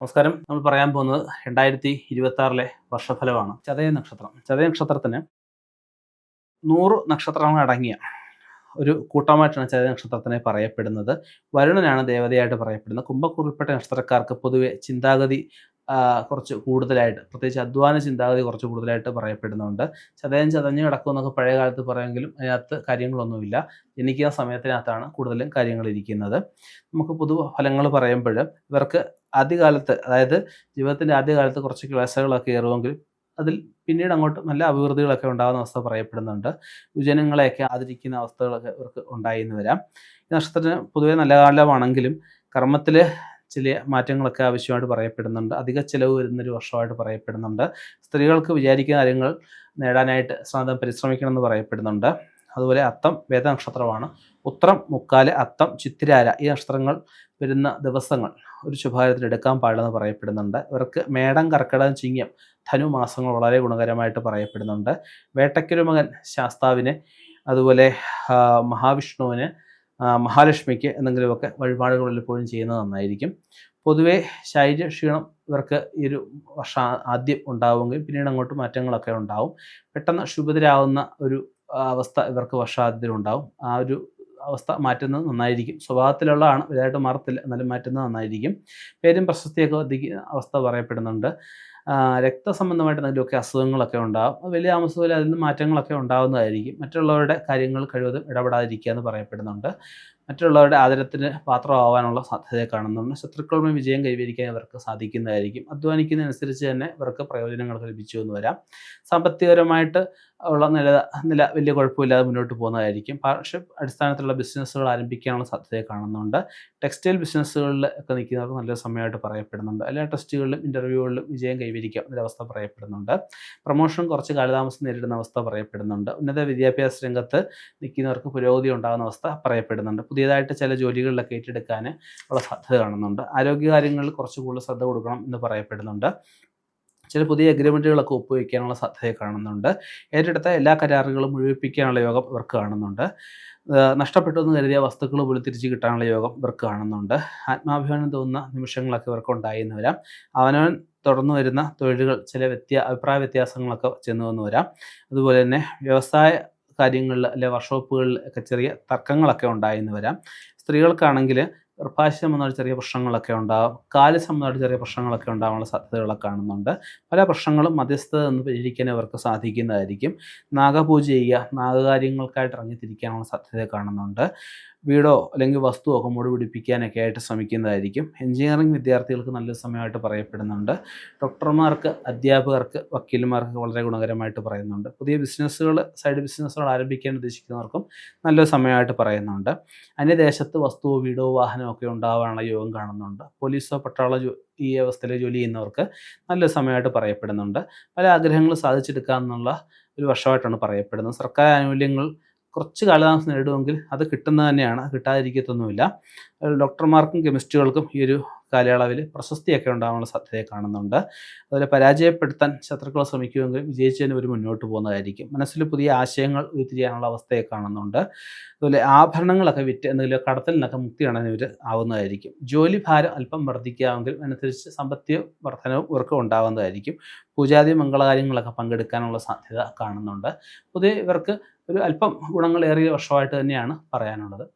നമസ്കാരം. നമ്മൾ പറയാൻ പോകുന്നത് രണ്ടായിരത്തി ഇരുപത്തി ആറിലെ വർഷഫലമാണ്. ചതയ നക്ഷത്രം. ചതയ നക്ഷത്രത്തിന് നൂറ് നക്ഷത്രങ്ങൾ അടങ്ങിയ ഒരു കൂട്ടമായിട്ടാണ് ചതയ നക്ഷത്രത്തിനെ പറയപ്പെടുന്നത്. വരുണനാണ് ദേവതയായിട്ട് പറയപ്പെടുന്നത്. കുംഭക്കൂറിൽപ്പെട്ട നക്ഷത്രക്കാർക്ക് പൊതുവെ ചിന്താഗതി കുറച്ച് കൂടുതലായിട്ട് പ്രത്യേകിച്ച് അധ്വാന ചിന്താഗതി കുറച്ച് കൂടുതലായിട്ട് പറയപ്പെടുന്നുണ്ട്. ചതയം ചതഞ്ഞ് കിടക്കും എന്നൊക്കെ പഴയ കാലത്ത് പറയുമെങ്കിലും അതിനകത്ത് കാര്യങ്ങളൊന്നുമില്ല. ജനിക്കുന്ന സമയത്തിനകത്താണ് കൂടുതലും കാര്യങ്ങൾ ഇരിക്കുന്നത്. നമുക്ക് പൊതു ഫലങ്ങൾ പറയുമ്പോൾ ഇവർക്ക് ആദ്യകാലത്ത് അതായത് ജീവിതത്തിന്റെ ആദ്യകാലത്ത് കുറച്ച് ക്ലാസുകളൊക്കെ ഏറുമെങ്കിൽ അതിൽ പിന്നീട് അങ്ങോട്ട് നല്ല അഭിവൃദ്ധികളൊക്കെ ഉണ്ടാകുന്ന അവസ്ഥ പറയപ്പെടുന്നുണ്ട്. യുജനങ്ങളെയൊക്കെ ആദരിക്കുന്ന അവസ്ഥകളൊക്കെ ഇവർക്ക് ഉണ്ടായി എന്ന് വരാം. ഈ നക്ഷത്രത്തിന് പൊതുവെ നല്ല കാലമാണെങ്കിലും കർമ്മത്തിൽ ചില മാറ്റങ്ങളൊക്കെ ആവശ്യമായിട്ട് പറയപ്പെടുന്നുണ്ട്. അധിക ചിലവ് വരുന്നൊരു വർഷമായിട്ട് പറയപ്പെടുന്നുണ്ട്. സ്ത്രീകൾക്ക് വിചാരിക്കുന്ന കാര്യങ്ങൾ നേടാനായിട്ട് സ്വന്തം പരിശ്രമിക്കണം എന്ന് പറയപ്പെടുന്നുണ്ട്. അതുപോലെ അത്തം വേദനക്ഷത്രമാണ്. ഉത്രം മുക്കാൽ അത്തം ചിത്തിരാര ഈ നക്ഷത്രങ്ങൾ വരുന്ന ദിവസങ്ങൾ ഒരു ശുഭകാര്യത്തിൽ എടുക്കാൻ പാടില്ലെന്ന് പറയപ്പെടുന്നുണ്ട്. ഇവർക്ക് മേടം കർക്കിടകം ചിങ്ങം ധനു മാസങ്ങൾ വളരെ ഗുണകരമായിട്ട് പറയപ്പെടുന്നുണ്ട്. വേട്ടയ്ക്കൊരു മകൻ ശാസ്താവിന് അതുപോലെ മഹാവിഷ്ണുവിന് മഹാലക്ഷ്മിക്ക് എന്തെങ്കിലുമൊക്കെ വഴിപാടുകൾ എപ്പോഴും ചെയ്യുന്നത് നന്നായിരിക്കും. പൊതുവെ ശൈര്യ ക്ഷീണം ഇവർക്ക് ഈ ഒരു വർഷം ആദ്യം ഉണ്ടാവുമെങ്കിൽ പിന്നീട് അങ്ങോട്ട് മാറ്റങ്ങളൊക്കെ ഉണ്ടാവും. പെട്ടെന്ന് ക്ഷുഭിതരാകുന്ന ഒരു അവസ്ഥ ഇവർക്ക് വർഷാദ്യത്തിലുണ്ടാവും ആ ഒരു അവസ്ഥ മാറ്റുന്നത് നന്നായിരിക്കും. സ്വഭാവത്തിലുള്ളതാണ് വലുതായിട്ട് മാറത്തില്ല എന്നാലും മാറ്റുന്നത് നന്നായിരിക്കും. പേരും പ്രശസ്തിയൊക്കെ വർദ്ധിക്കുന്ന അവസ്ഥ പറയപ്പെടുന്നുണ്ട്. രക്തസംബന്ധമായിട്ട് എന്തെങ്കിലുമൊക്കെ അസുഖങ്ങളൊക്കെ ഉണ്ടാകും വലിയ താമസത്തിൽ അതിൽ നിന്ന് മാറ്റങ്ങളൊക്കെ ഉണ്ടാകുന്നതായിരിക്കും മറ്റുള്ളവരുടെ കാര്യങ്ങൾ കഴിവതും ഇടപെടാതിരിക്കുക എന്ന് പറയപ്പെടുന്നുണ്ട്. മറ്റുള്ളവരുടെ ആദരത്തിന് പാത്രമാവാനുള്ള സാധ്യത കാണുന്നുണ്ട്. ശത്രുക്കളുടെ വിജയം കൈവരിക്കാൻ ഇവർക്ക് സാധിക്കുന്നതായിരിക്കും. അധ്വാനിക്കുന്നതനുസരിച്ച് തന്നെ ഇവർക്ക് പ്രയോജനങ്ങൾ ലഭിച്ചു എന്ന് വരാം. സാമ്പത്തികപരമായിട്ട് ഉള്ള നില നില വലിയ കുഴപ്പമില്ലാതെ മുന്നോട്ട് പോകുന്നതായിരിക്കും. പാർട്ണർഷിപ്പ് അടിസ്ഥാനത്തിലുള്ള ബിസിനസ്സുകൾ ആരംഭിക്കാനുള്ള സാധ്യത കാണുന്നുണ്ട്. ടെക്സ്റ്റൈൽ ബിസിനസ്സുകളിൽ ഒക്കെ നിൽക്കുന്നവർക്ക് നല്ലൊരു സമയമായിട്ട് പറയപ്പെടുന്നുണ്ട്. എല്ലാ ടെസ്റ്റുകളിലും ഇന്റർവ്യൂകളിലും വിജയം കൈവരിക്കാം എന്നൊരവസ്ഥ പറയപ്പെടുന്നുണ്ട്. പ്രൊമോഷൻ കുറച്ച് കാലതാമസം നേരിടുന്ന അവസ്ഥ പറയപ്പെടുന്നുണ്ട്. ഉന്നത വിദ്യാഭ്യാസ രംഗത്ത് നിൽക്കുന്നവർക്ക് പുരോഗതി ഉണ്ടാകുന്ന അവസ്ഥ പറയപ്പെടുന്നുണ്ട്. പുതിയതായിട്ട് ചില ജോലികളിലൊക്കെ ഏറ്റെടുക്കാൻ ഉള്ള സാധ്യത കാണുന്നുണ്ട്. ആരോഗ്യകാര്യങ്ങളിൽ കുറച്ച് കൂടുതൽ ശ്രദ്ധ കൊടുക്കണം എന്ന് പറയപ്പെടുന്നുണ്ട്. ചില പുതിയ അഗ്രിമെന്റുകളൊക്കെ ഒപ്പുവയ്ക്കാനുള്ള സാധ്യത കാണുന്നുണ്ട്. ഏറ്റെടുത്ത എല്ലാ കരാറുകളും മുഴുവിപ്പിക്കാനുള്ള യോഗം ഇവർക്ക് കാണുന്നുണ്ട്. നഷ്ടപ്പെട്ടു എന്ന് കരുതിയ വസ്തുക്കൾ പോലും തിരിച്ചു കിട്ടാനുള്ള യോഗം ഇവർക്ക് കാണുന്നുണ്ട്. ആത്മാഭിമാനം തോന്നുന്ന നിമിഷങ്ങളൊക്കെ ഇവർക്ക് ഉണ്ടായി എന്ന് വരാം. അവനവൻ തുടർന്നു വരുന്ന തൊഴിലുകൾ ചില വ്യത്യാ അഭിപ്രായ വ്യത്യാസങ്ങളൊക്കെ ചെന്നു വന്നു വരാം. അതുപോലെ തന്നെ വ്യവസായ കാര്യങ്ങളിൽ അല്ലെ വർക്ക്ഷോപ്പുകളിൽ ഒക്കെ ചെറിയ തർക്കങ്ങളൊക്കെ ഉണ്ടായി എന്ന് വരാം. സ്ത്രീകൾക്കാണെങ്കിൽ ഗർഭാശയ സംബന്ധമായ ചെറിയ പ്രശ്നങ്ങളൊക്കെ ഉണ്ടാകും കാൽ സംബന്ധമായിട്ട് ചെറിയ പ്രശ്നങ്ങളൊക്കെ ഉണ്ടാകാനുള്ള സാധ്യതകളൊക്കെ കാണുന്നുണ്ട്. പല പ്രശ്നങ്ങളും മധ്യസ്ഥത എന്ന് പരിഹരിക്കാൻ അവർക്ക് സാധിക്കുന്നതായിരിക്കും. നാഗപൂജ ചെയ്യുക നാഗകാര്യങ്ങൾക്കായിട്ട് ഇറങ്ങിത്തിരിക്കാനുള്ള സാധ്യത കാണുന്നുണ്ട്. വീടോ അല്ലെങ്കിൽ വസ്തുവോ ഒക്കെ മുടി പിടിപ്പിക്കാനൊക്കെ ആയിട്ട് ശ്രമിക്കുന്നതായിരിക്കും. എഞ്ചിനീയറിംഗ് വിദ്യാർത്ഥികൾക്ക് നല്ല സമയമായിട്ട് പറയപ്പെടുന്നുണ്ട്. ഡോക്ടർമാർക്ക് അധ്യാപകർക്ക് വക്കീലന്മാർക്ക് വളരെ ഗുണകരമായിട്ട് പറയുന്നുണ്ട്. പുതിയ ബിസിനസ്സുകൾ സൈഡ് ബിസിനസ്സുകൾ ആരംഭിക്കാൻ ഉദ്ദേശിക്കുന്നവർക്കും നല്ല സമയമായിട്ട് പറയുന്നുണ്ട്. അന്യദേശത്ത് വസ്തുവോ വീടോ വാഹനമോ ഒക്കെ ഉണ്ടാവാനുള്ള യോഗം കാണുന്നുണ്ട്. പോലീസോ പട്ടാള ഈ അവസ്ഥയിൽ ജോലി ചെയ്യുന്നവർക്ക് നല്ല സമയമായിട്ട് പറയപ്പെടുന്നുണ്ട്. പല ആഗ്രഹങ്ങളും സാധിച്ചെടുക്കാമെന്നുള്ള ഒരു വർഷമായിട്ടാണ് പറയപ്പെടുന്നത്. സർക്കാർ ആനുകൂല്യങ്ങൾ കുറച്ച് കാലതാമസം നേടുമെങ്കിൽ അത് കിട്ടുന്നത് തന്നെയാണ്. കിട്ടാതിരിക്കത്തൊന്നുമില്ല. ഡോക്ടർമാർക്കും കെമിസ്റ്റുകൾക്കും ഈ ഒരു കാലയളവിൽ പ്രശസ്തിയൊക്കെ ഉണ്ടാകാനുള്ള സാധ്യത കാണുന്നുണ്ട്. അതുപോലെ പരാജയപ്പെടുത്താൻ ശത്രുക്കളെ ശ്രമിക്കുമെങ്കിൽ വിജയിച്ചതിന് ഒരു മുന്നോട്ട് പോകുന്നതായിരിക്കും. മനസ്സിൽ പുതിയ ആശയങ്ങൾ ഉരുത്തിരിയാനുള്ള അവസ്ഥയെ കാണുന്നുണ്ട്. അതുപോലെ ആഭരണങ്ങളൊക്കെ വിറ്റ് എന്തെങ്കിലും കടത്തലിനൊക്കെ കാണാൻ ഇവർ ആവുന്നതായിരിക്കും. ജോലി ഭാരം അല്പം വർദ്ധിക്കാമെങ്കിൽ അതിനനുസരിച്ച് സാമ്പത്തിക വർധനവും ഇവർക്ക് ഉണ്ടാകുന്നതായിരിക്കും പൂജാതി മംഗളകാര്യങ്ങളൊക്കെ പങ്കെടുക്കാനുള്ള സാധ്യത കാണുന്നുണ്ട്. പൊതുവെ ഇവർക്ക് ഒരു അല്പം ഗുണങ്ങളേറിയ വർഷമായിട്ട് തന്നെയാണ് പറയാനുള്ളത്.